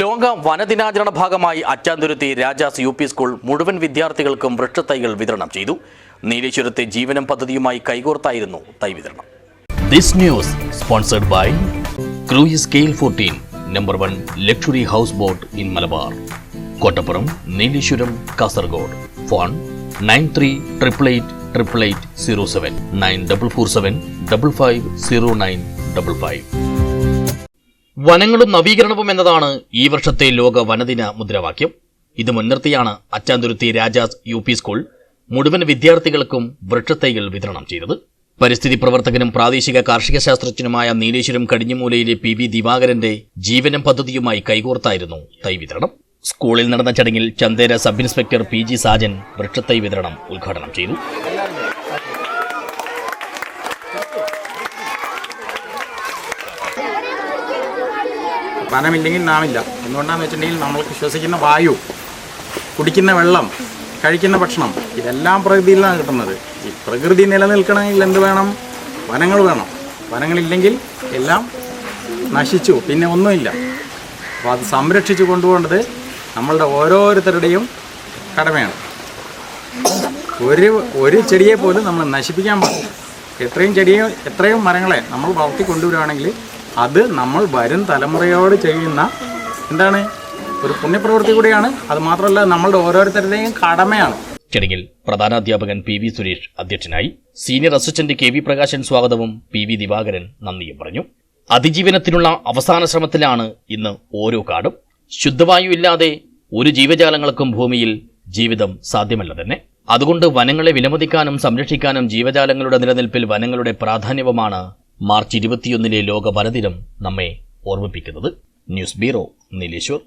ലോക വനദിനാചരണ ഭാഗമായി Achanthuruthi Rajas U P school മുഴുവൻ വിദ്യാർത്ഥികൾക്കും വൃക്ഷത്തൈകൾ വിതരണം ചെയ്തു. നീലേശ്വരത്തെ ജീവനം പദ്ധതിയുമായി കൈകോർത്തായിരുന്നു തൈ വിതരണം. This news sponsored by Cruise Scale fourteen number one luxury house boat in Malabar Kottappuram Nileshwaram Kasaragod phone nine three triple eight triple eight zero seven nine double four seven double five zero nine double five വനങ്ങളും നവീകരണവും എന്നതാണ് ഈ വർഷത്തെ ലോക വനദിന മുദ്രാവാക്യം. ഇത് മുൻനിർത്തിയാണ് Achanthuruthi Rajas U P school മുഴുവൻ വിദ്യാർത്ഥികൾക്കും വൃക്ഷത്തൈകൾ വിതരണം ചെയ്തത്. പരിസ്ഥിതി പ്രവർത്തകനും പ്രാദേശിക കാർഷിക ശാസ്ത്രജ്ഞനുമായ നീലേശ്വരം കടിഞ്ഞുമൂലയിലെ പി വി ദിവാകരന്റെ ജീവനം പദ്ധതിയുമായി കൈകോർത്തായിരുന്നു തൈ വിതരണം. സ്കൂളിൽ നടന്ന ചടങ്ങിൽ Chandera sub inspector P G Sajan വൃക്ഷത്തൈ വിതരണം ഉദ്ഘാടനം ചെയ്തു. വനമില്ലെങ്കിൽ നാമില്ല. എന്തുകൊണ്ടാണെന്ന് വെച്ചിട്ടുണ്ടെങ്കിൽ നമ്മൾ ശ്വസിക്കുന്ന വായു കുടിക്കുന്ന വെള്ളം കഴിക്കുന്ന ഭക്ഷണം ഇതെല്ലാം പ്രകൃതിയിൽ നിന്നാണ് കിട്ടുന്നത്. ഈ പ്രകൃതി നിലനിൽക്കണമെങ്കിൽ എന്ത് വേണം? വനങ്ങൾ വേണം. വനങ്ങളില്ലെങ്കിൽ എല്ലാം നശിച്ചു. പിന്നെ ഒന്നുമില്ല. അപ്പോൾ അത് സംരക്ഷിച്ചു കൊണ്ടുപോകേണ്ടത് നമ്മളുടെ ഓരോരുത്തരുടെയും കടമയാണ്. ഒരു ഒരു ചെടിയെ പോലും നമ്മൾ നശിപ്പിക്കാൻ പാടില്ല. എത്രയും ചെടിയെ എത്രയും മരങ്ങളെ നമ്മൾ വളർത്തി കൊണ്ടുവരികയാണെങ്കിൽ അത് നമ്മൾ വരും തലമുറയോട് ചെയ്യുന്ന എന്താണ്? ഒരു പുണ്യപ്രവൃത്തി കൂടിയാണ്. അത് മാത്രമല്ല നമ്മളുടെ ഓരോരുത്തരുടെയും കടമയാണ്. ചടങ്ങിൽ പ്രധാനാധ്യാപകൻ പി വി സുരേഷ് അധ്യക്ഷനായി. Senior assistant K V Prakashan സ്വാഗതവും പി വി ദിവാകരൻ നന്ദിയും പറഞ്ഞു. അതിജീവനത്തിനുള്ള അവസാന ശ്രമത്തിലാണ് ഇന്ന് ഓരോ കാടും. ശുദ്ധവായു ഇല്ലാതെ ഒരു ജീവജാലങ്ങൾക്കും ഭൂമിയിൽ ജീവിതം സാധ്യമല്ല തന്നെ. അതുകൊണ്ട് വനങ്ങളെ വിലമതിക്കാനും സംരക്ഷിക്കാനും ജീവജാലങ്ങളുടെ നിലനിൽപ്പിൽ വനങ്ങളുടെ പ്രാധാന്യവുമാണ് മാർച്ച് ഇരുപത്തിയൊന്നിലെ ലോക വനദിനം നമ്മെ ഓർമ്മിപ്പിക്കുന്നത്. News bureau Nileshwar.